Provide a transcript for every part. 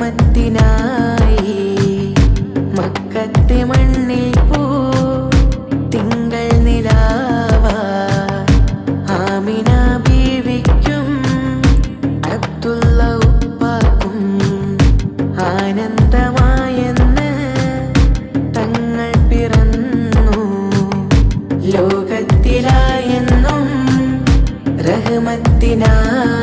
റഹ്മത്തിനായി മക്കത്തെ മണ്ണിൽ പോ തിങ്കൾ നിലാവ. ആമിന ബീവിക്കും അബ്ദുള്ള ഉപ്പാക്കും. ആനന്ദമായെന്ന് തങ്ങൾ പിറന്നു. ലോകത്തിലായെന്നും റഹ്മത്തിനായി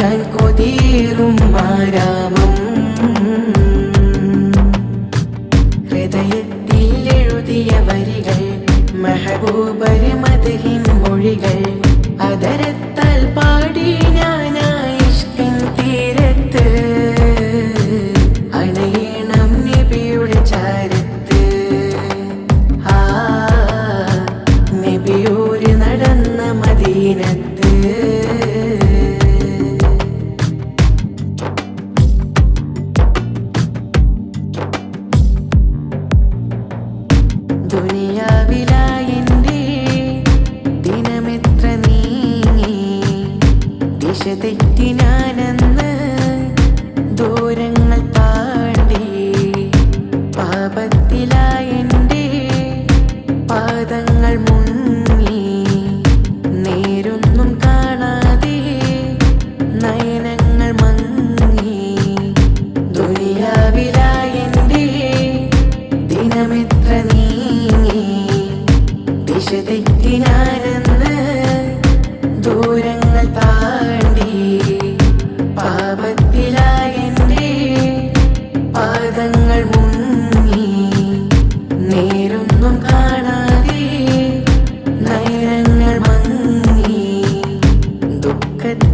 അണയാൻ കൊതീറും ആരാമം ഹൃദയത്തിൽ എഴുതിയ വരികൾ മെഹബൂബര് മധുഹിൻ മൊഴികൾ. അതരത്താൽ പാടി ഞാനായിഷ്കിൻ തീരത്ത്. അണയണം നബിയുടെ ചാരത്ത്. ആ നബിയോര് നടന്ന മദീനത്ത്. ദിശ തെറ്റി ഞാനെന്ന് ദൂരങ്ങൾ താണ്ടി പാപത്തിലായെന്റെ പാദങ്ങൾ മുങ്ങി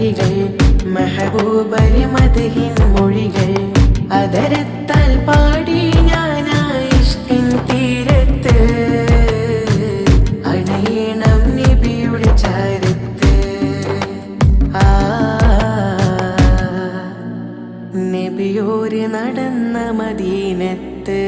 വരികൾ മെഹബൂബര് മധുഹിൻ മൊഴികൾ. അതരത്താൽ പാടി ഞാനായിഷ്കിൻ തീരത്ത്. അണയണം നിബിയുടെ ചാരത്ത്. ആ നബിയോര് നടന്ന മദീനത്ത്.